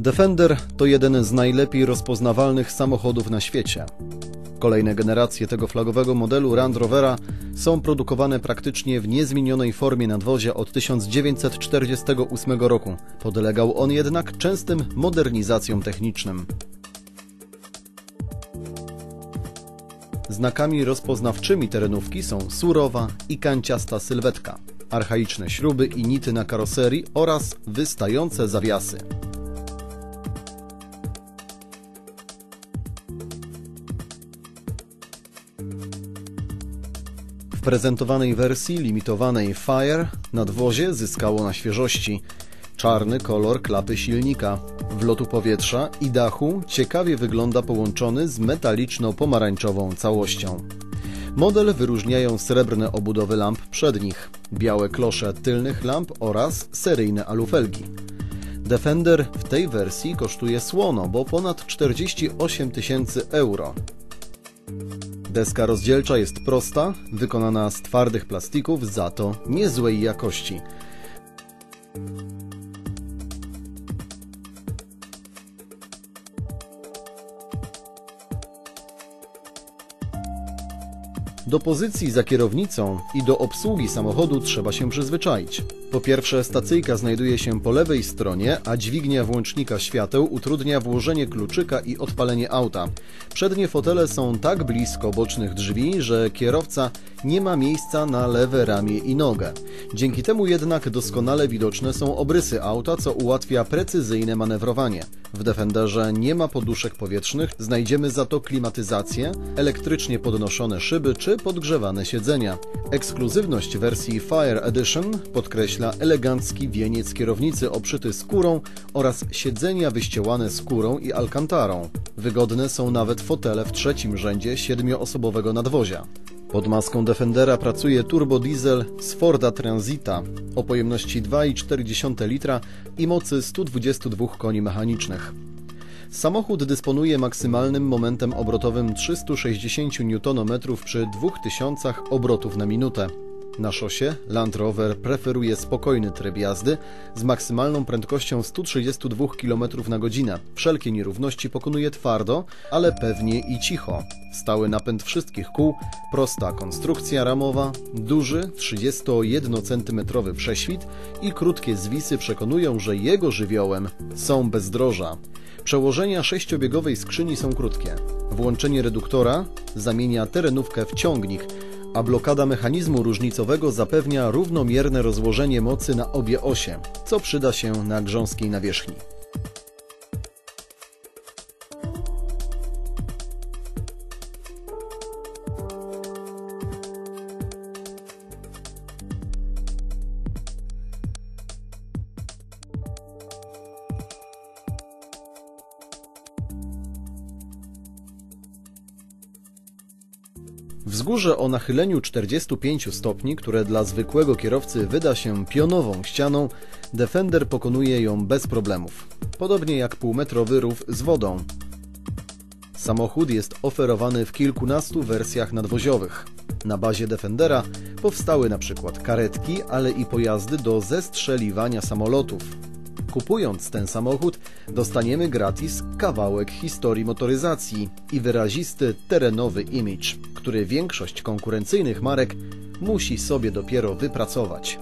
Defender to jeden z najlepiej rozpoznawalnych samochodów na świecie. Kolejne generacje tego flagowego modelu Land Rovera są produkowane praktycznie w niezmienionej formie nadwozia od 1948 roku. Podlegał on jednak częstym modernizacjom technicznym. Znakami rozpoznawczymi terenówki są surowa i kanciasta sylwetka, archaiczne śruby i nity na karoserii oraz wystające zawiasy. W prezentowanej wersji limitowanej Fire nadwozie zyskało na świeżości. Czarny kolor klapy silnika, wlotu powietrza i dachu ciekawie wygląda połączony z metaliczno-pomarańczową całością. Model wyróżniają srebrne obudowy lamp przednich, białe klosze tylnych lamp oraz seryjne alufelgi. Defender w tej wersji kosztuje słono, bo ponad 48 tysięcy euro. Deska rozdzielcza jest prosta, wykonana z twardych plastików, za to niezłej jakości. Do pozycji za kierownicą i do obsługi samochodu trzeba się przyzwyczaić. Po pierwsze, stacyjka znajduje się po lewej stronie, a dźwignia włącznika świateł utrudnia włożenie kluczyka i odpalenie auta. Przednie fotele są tak blisko bocznych drzwi, że kierowca nie ma miejsca na lewe ramię i nogę. Dzięki temu jednak doskonale widoczne są obrysy auta, co ułatwia precyzyjne manewrowanie. W Defenderze nie ma poduszek powietrznych, znajdziemy za to klimatyzację, elektrycznie podnoszone szyby czy podgrzewane siedzenia. Ekskluzywność wersji Fire Edition podkreśla elegancki wieniec kierownicy obszyty skórą oraz siedzenia wyściełane skórą i alkantarą. Wygodne są nawet fotele w trzecim rzędzie siedmioosobowego nadwozia. Pod maską Defendera pracuje turbodiesel z Forda Transita o pojemności 2,4 litra i mocy 122 koni mechanicznych. Samochód dysponuje maksymalnym momentem obrotowym 360 Nm przy 2000 obrotów na minutę. Na szosie Land Rover preferuje spokojny tryb jazdy z maksymalną prędkością 132 km na godzinę. Wszelkie nierówności pokonuje twardo, ale pewnie i cicho. Stały napęd wszystkich kół, prosta konstrukcja ramowa, duży 31 cm prześwit i krótkie zwisy przekonują, że jego żywiołem są bezdroża. Przełożenia sześciobiegowej skrzyni są krótkie. Włączenie reduktora zamienia terenówkę w ciągnik, a blokada mechanizmu różnicowego zapewnia równomierne rozłożenie mocy na obie osie, co przyda się na grząskiej nawierzchni. Wzgórze o nachyleniu 45 stopni, które dla zwykłego kierowcy wyda się pionową ścianą, Defender pokonuje ją bez problemów. Podobnie jak półmetrowy rów z wodą. Samochód jest oferowany w kilkunastu wersjach nadwoziowych. Na bazie Defendera powstały np. karetki, ale i pojazdy do zestrzeliwania samolotów. Kupując ten samochód, dostaniemy gratis kawałek historii motoryzacji i wyrazisty terenowy image, który większość konkurencyjnych marek musi sobie dopiero wypracować.